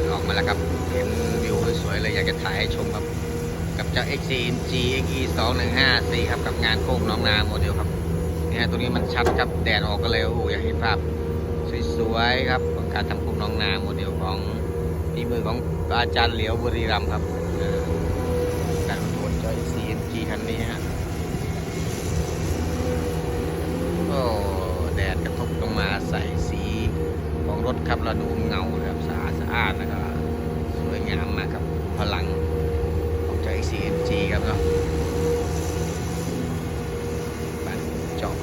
ดออกมาแล้วครับ เห็นวิวสวยๆเลยอยากจะถ่ายให้ชมครับ กับเจ้า XCNG XE 2 1 5 4ครับกับงานโค้งน้องนาโมเดลครับนี่ฮะตรงนี้มันชัดครับแดดออกก็เลยโอ้อยากเห็นภาพสวยๆครับของการทำโค้งน้องนาโมเดลของฝีมือของอาจารย์เหลียวบุรีรัมย์ครับการประกวดเจ้า XCNG คันนี้ฮะโอ้แดดกระทบลงมาใส่สีของรถครับเราดูเงาครับ อาดสะอาดแล้วก็สวยงามมากครับพลังของเจ้า XCNG ครับเนาะบันจบ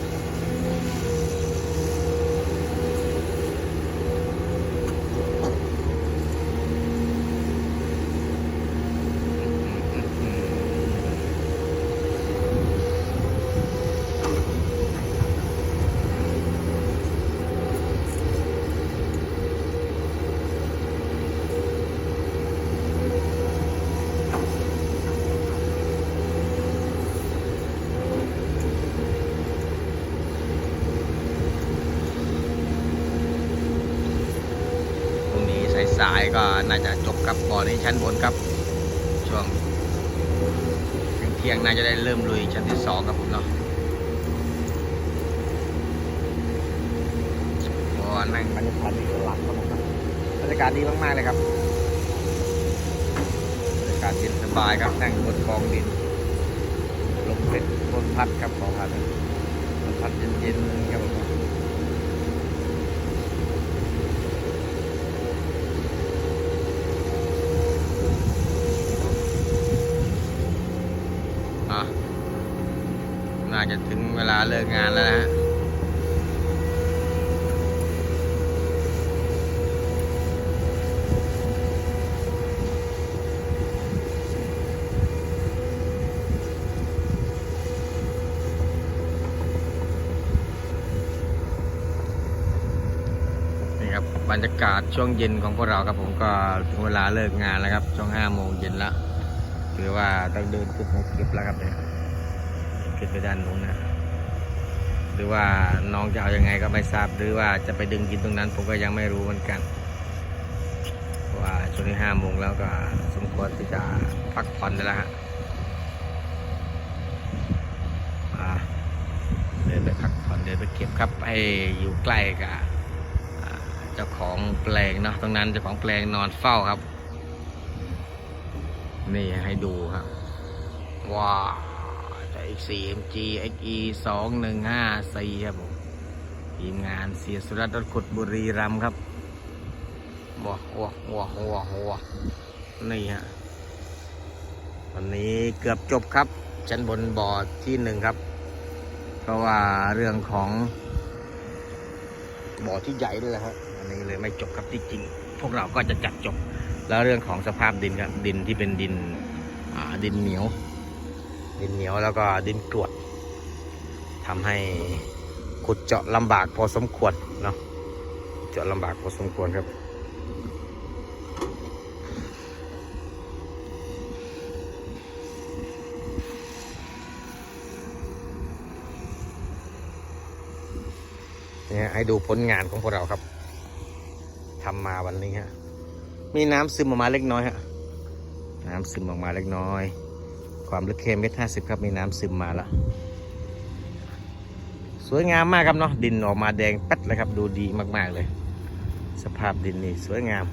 พรุ่งนี้สายๆ ก็น่าจะจบกับบ่อนี้ชั้นบนครับ ช่วงเที่ยงน่าจะได้เริ่มลุยชั้นที่สองครับผมเนาะก็นั่งบรรยากาศดีหลังครับผมบรรยากาศดีมากๆเลยครับบรรยากาศเย็นสบายครับนั่งบนกองดินลมเพชรลมพัดครับขอพัดลมพัดเย็นๆครับผม อะ น่าจะถึงเวลาเลิกงานแล้วนะฮะนี่ครับบรรยากาศช่วงเย็นของพวกเราครับผมก็ถึงเวลาเลิกงานแล้วครับช่วงห้าโมงเย็นแล้วคือว่าต้องเดินขึ้นหกเก็บแล้วครับเนี่ย ขึ้นไปด้านนู้นนะหรือว่าน้องจะเอาอยังไงก็ไม่ทราบ หรือว่าจะไปดึงกินตรงนั้น ผมก็ยังไม่รู้เหมือนกัน ว่าช่วงนี้ห้าโมงแล้วก็สมควรที่จะพักผ่อนได้แล้วฮะเดินไปพักผ่อนเดินไปเก็บครับให้อยู่ใกล้กับเจ้าของแปลงเนาะตรงนั้นเจ้าของแปลงนอนเฝ้าครับ นี่ให้ดูครับว้า วจาก XCMG XE สองหนึ่งห้าสี่ครับผมทีมงานเสียสุรัตน์รถขุดบุรีรัมครับว้าวว้าวว้าวว้าวว้าวนี่ฮะวันนี้เกือบจบครับ ชั้นบนบอร์ดที่หนึ่งครับ เพราะว่าเรื่องของบ่อที่ใหญ่ด้วยนะครับอันนี้เลยไม่จบครับที่จริง พวกเราก็จะจัดจบ แล้วเรื่องของสภาพดินครับดินที่เป็นดินดินเหนียว ดินเหนียวแล้วก็ดินกรวดทำให้ขุดเจาะลำบากพอสมควรเนาะเจาะลำบากพอสมควรครับเนี่ยให้ดูผลงานของพวกเราครับทำมาวันนี้ฮะมีน้ำซึมออกมาเล็กน้อยฮะน้ำซึมออกมาเล็กน้อย ความลึกเคมเมตรห้าสิบครับมีน้ำซึมมาแล้ว สวยงามมากครับเนาะดินออกมาแดงแป๊ดเลยครับ ดูดีมาก ๆ เลย สภาพดินนี่สวยงาม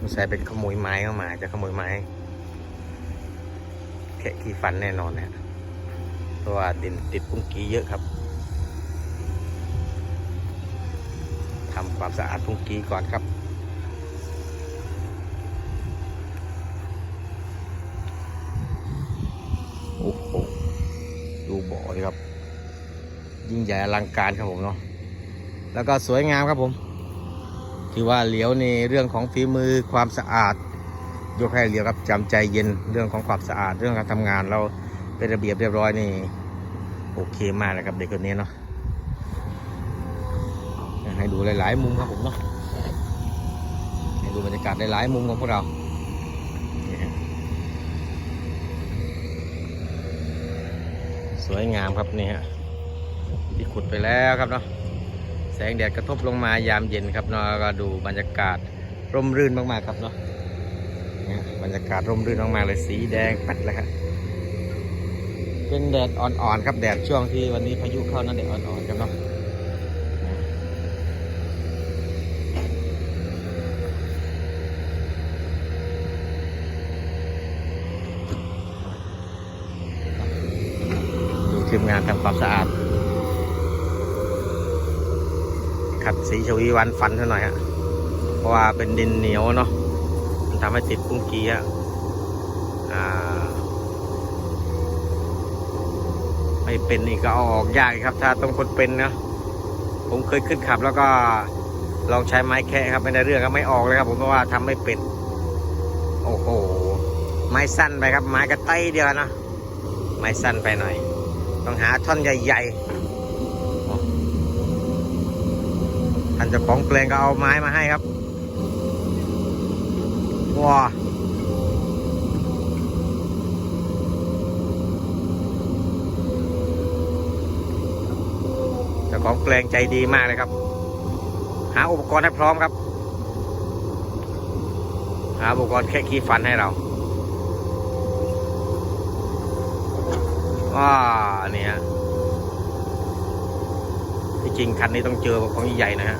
มันใส่เป็นขโมยไม้เข้ามาจะขโมยไม้แค่ขี้ฟันแน่นอนนะฮะเพราะว่าดินติดปุ้งกี้เยอะครับ ทำความสะอาดปุ้งกี้ก่อนครับ โอ้โห ดูบ่อเลยครับ ยิ่งใหญ่อลังการครับผมเนาะ แล้วก็สวยงามครับผม ที่ว่าเหลียวในเรื่องของฝีมือความสะอาด ยกให้เหลียวครับจำใจเย็นเรื่องของความสะอาดเรื่องการทำงานเราเป็นระเบียบเรียบร้อยนี่โอเคมากเลยครับเด็กคนนี้เนาะ ให้ดูหลาย ๆ มุมครับผมเนาะให้ดูบรรยากาศหลาย ๆ มุมของพวกเราสวยงามครับนี่ฮะที่ขุดไปแล้วครับเนาะแสงแดดกระทบลงมายามเย็นครับเนาะก็ดูบรรยากาศร่มรื่นมากๆครับเนาะบรรยากาศร่มรื่นมากๆเลยสีแดงปัดเลยครับเป็นแดดอ่อนๆครับแดดช่วงที่วันนี้พายุเข้านั่นแดดอ่อนๆครับเนาะ ดู ทีมงานทำความสะอาด ขัดสีชวีวันฟันเท่าหน่อยฮะเพราะว่าเป็นดินเหนียวเนาะมันทำให้ติดปุ้งกี้ฮะอ่าไม่เป็นนี่ก็เอาออกยากครับ ถ้าต้องคนเป็นนะผมเคยขึ้นขับแล้วก็ลองใช้ไม้แคะครับไม่ได้เรื่องก็ไม่ออกเลยครับ ผมเพราะว่าทำไม่เป็น โอ้โหไม้สั้นไปครับ ไม้กระไตเดียวนะไม้สั้นไปหน่อย ต้องหาท่อนใหญ่ๆท่านเจ้าของเพลงก็เอาไม้มาให้ครับว้าเจ้าของเพลงใจดีมากเลยครับ หาอุปกรณ์ให้พร้อมครับ หาอุปกรณ์แค่ขี้ฟันให้เรา ว้าเนี่ยที่จริงคันนี้ต้องเจอของใหญ่ๆนะฮะ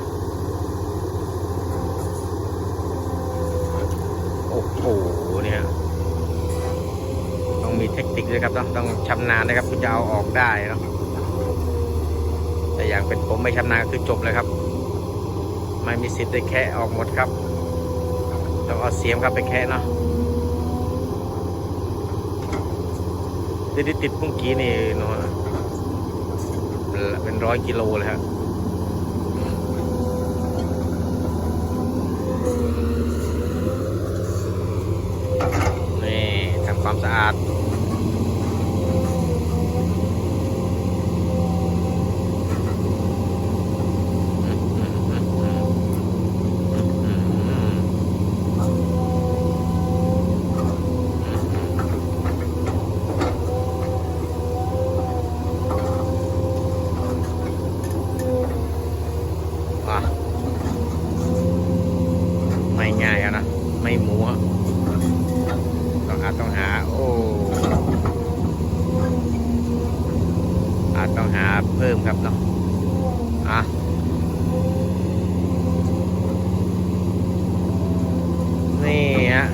โอ้โห เนี่ย ต้องมีเทคนิคด้วยครับ ต้องต้องชำนาญนะครับถึงจะเอาออกได้เนาะแต่อย่างเป็นผมไม่ชำนาญก็คือจบเลยครับ ไม่มีสิทธิ์ได้แคะออกหมดครับ ต้องเอาเสียมครับไปแคะเนาะ ที่ติดเมื่อกี้นี่เนาะเป็นร้อยกิโลเลยครับนี่ทำความสะอาด อะไม่ง่ายอะนะ ไม่หมูอะต้องอาจต้องหา โอ้อาจต้องหาเพิ่ม ครับเนาะอะนี่ฮะ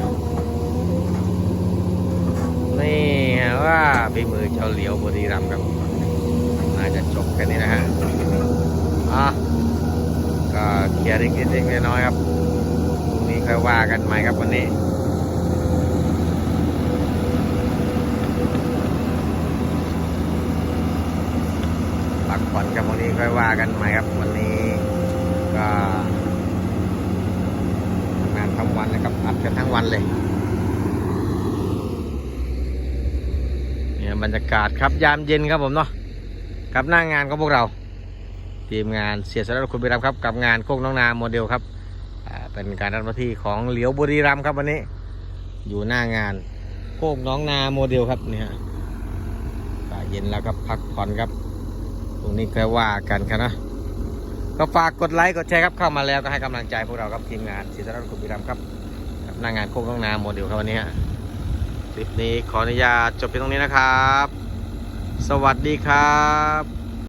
นี่ฮะว่าฝีมือเจ้าเหลียวบุรีรัมย์ครับน่าจะจบกันนี้นะฮะอะก็เคลียร์เล็กๆน้อยๆครับพรุ่งนี้ค่อยว่ากันใหม่ครับวันนี้ พักผ่อนกับวันนี้ ค่อยว่ากันใหม่ครับวันนี้ก็ทำงานทั้งวันนะครับอัดกันทั้งวันเลยเนี่ยบรรยากาศครับยามเย็นครับผมเนาะกับหน้างงานของพวกเรา ทีมงานเสียสละคุณบุรีรัมย์ครับ กับงานโคกน้องนาโมเดลครับเป็นการรับหน้าที่ของเหลียวบุรีรัมครับวันนี้ อยู่หน้างานโคกน้องนาโมเดลครับเนี่ยเย็นแล้วก็พักผ่อนครับ ตรงนี้ค่อยว่ากันครับนะก็ฝากกดไลค์กดแชร์ครับเข้ามาแล้วก็ให้กำลังใจพวกเราครับทีมงานเสียสละคุณบุรีรัมครับกับหน้างานโคกน้องนาโมเดลครับวันนี้ฮะคลิปนี้ขออนุญาตจบเพียงตรงนี้นะครับ สวัสดีครับ